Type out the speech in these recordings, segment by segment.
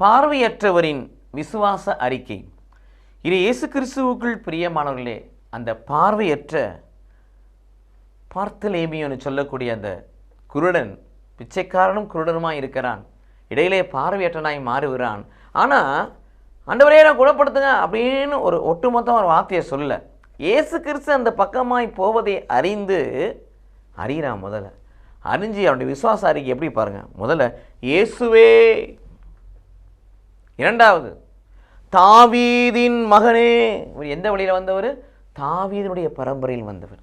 பார்வையற்றவரின் விசுவாச அறிக்கை. இது இயேசு கிறிஸ்துவுக்குள் பிரியமானவர்களே அந்த பார்வையற்ற பார்த்தலேமியோன்னு சொல்லக்கூடிய அந்த குருடன் பிச்சைக்காரனும் குருடனுமாக இருக்கிறான். இடையிலே பார்வையற்றனாய் மாறுகிறான். ஆனால் ஆண்டவரே நான் குணப்படுத்துங்க அப்படின்னு ஒரு ஒட்டுமொத்தம் ஒரு வார்த்தையை சொல்ல இயேசு கிறிஸ்து அந்த பக்கமாய் போவதை அறிந்து அறிகிறான் முதல்ல. அறிஞ்சு அவனுடைய விசுவாச அறிக்கை எப்படி பாருங்கள் முதல்ல இயேசுவே இரண்டாவது தாவீதின் மகனே. இவர் எந்த வழியில் வந்தவர்? தாவீதினுடைய பரம்பரையில் வந்தவர்.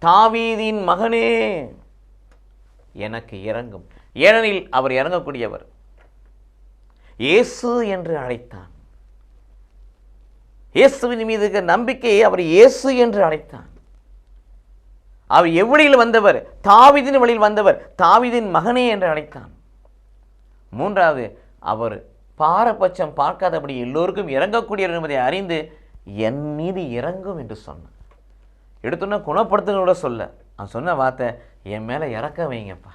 தாவீதின் மகனே. எனக்கு இறங்கும். ஏனெனில் அவர் இறங்கக்கூடியவர். இயேசு என்று அழைத்தான். இயேசுவின் மீது இருக்கிற நம்பிக்கையை அவர் இயேசு என்று அழைத்தான். அவர் எவ்வளியில் வந்தவர்? தாவீதின் வழியில் வந்தவர். தாவிதின் மகனே என்று அழைத்தான். மூன்றாவது அவர் பாரபட்சம் பார்க்காதபடி எல்லோருக்கும் இறங்கக்கூடியவர் என்பதை அறிந்து என் மீது இறங்கும் என்று சொன்னான். எடுத்தோன்னே குணப்படுத்துங்க கூட சொல்ல அவன் சொன்ன வார்த்தை என் மேலே இறக்க வைங்கப்பா.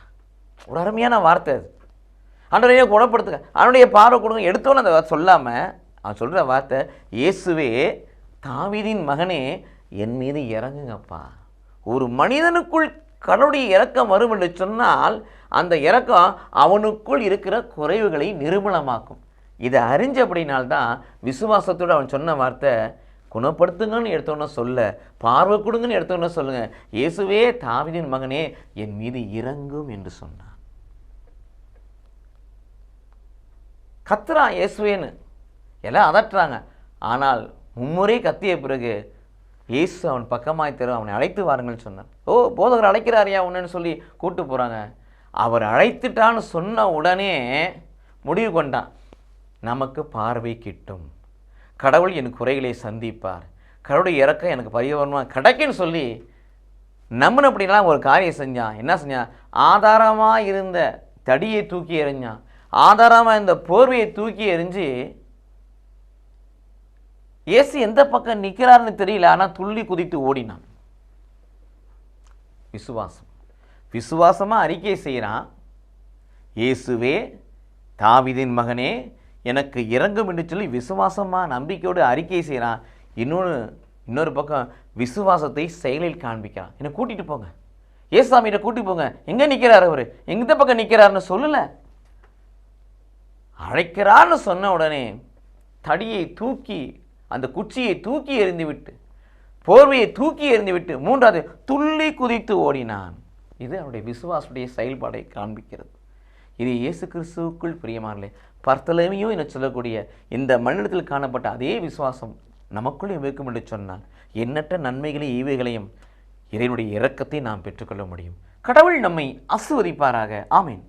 ஒரு அருமையான வார்த்தை அது. ஆண்டவரையே குணப்படுத்துங்க. அவனுடைய பார்வை கொடுங்க. எடுத்தோன்னு அந்த சொல்லாமல் அவன் சொல்கிற வார்த்தை இயேசுவே தாவிதின் மகனே என் மீது இறங்குங்கப்பா. ஒரு மனிதனுக்குள் கடவுளுடைய இறக்கம் வரும் என்று சொன்னால் அந்த இறக்கம் அவனுக்குள் இருக்கிற குறைவுகளை நிர்மூலமாக்கும். இதை அறிஞ்சபடினால்தான் விசுவாசத்தோடு அவன் சொன்ன வார்த்தை குணப்படுத்துங்கன்னு எடுத்தோன்னே சொல்ல பார்வை கொடுங்கன்னு எடுத்தோன்னே சொல்லுங்க. இயேசுவே தாவிதின் மகனே என் மீது இறங்கும் என்று சொன்னான். கத்துறா இயேசுவேன்னு. எல்லாம் அதட்டுறாங்க. ஆனால் மும்முறை கத்திய பிறகு இயேசு அவன் பக்கமாய் தரும் அவனை அழைத்து வாருங்கள்னு சொன்னான். ஓ போதகர் அழைக்கிறாரியா உன்னன்னு சொல்லி கூப்பிட்டு போகிறாங்க அவர் அழைத்துட்டான்னு சொன்ன உடனே முடிவு கொண்டான் நமக்கு பார்வை கிட்டும். கடவுள் என் குறைகளை சந்திப்பார். கடவுளுடைய இறக்கம் எனக்கு பரிவரமாக கிடைக்குன்னு சொல்லி நம்மன் அப்படின்லாம் ஒரு காரியம் செஞ்சான் என்ன செஞ்சான் ஆதாரமாக இருந்த தடியை தூக்கி எறிஞ்சான். ஆதாரமாக இருந்த போர்வையை தூக்கி எறிஞ்சு இயேசு எந்த பக்கம் நிற்கிறாருன்னு தெரியல ஆனால் துள்ளி குதித்து ஓடினான். விசுவாசம். விசுவாசமாக அறிக்கை செய்கிறான். இயேசுவே தாவிதின் மகனே எனக்கு இறங்கும் என்று சொல்லி விசுவாசமாக நம்பிக்கையோடு அறிக்கை செய்கிறான் இன்னொன்று இன்னொரு பக்கம் விசுவாசத்தை செயலில் காண்பிக்கிறான். என்னை கூட்டிகிட்டு போங்க. ஏசாமியிட்ட கூட்டி போங்க. எங்கே நிற்கிறார் அவர்? எந்த பக்கம் நிற்கிறாருன்னு சொல்லலை. அழைக்கிறான்னு சொன்ன உடனே தடியை தூக்கி அந்த குச்சியை தூக்கி எறிந்து விட்டு போர்வையை தூக்கி எறிந்து விட்டு மூன்றாவது துள்ளி குதித்து ஓடினான். இது அவருடைய விசுவாசுடைய செயல்பாடை காண்பிக்கிறது. இது இயேசு கிறிஸ்துவுக்குள் பிரியமானலே பர்த்தலைமையும் என சொல்லக்கூடிய இந்த மனிதத்தில் காணப்பட்ட அதே விசுவாசம் நமக்குள்ளே இருக்கும் என்று சொன்னால் எண்ணற்ற நன்மைகளையும் ஈவைகளையும் இறைவனுடைய இரக்கத்தை நாம் பெற்றுக்கொள்ள முடியும். கடவுள் நம்மை ஆசிர்வதிப்பாராக ஆமீன்.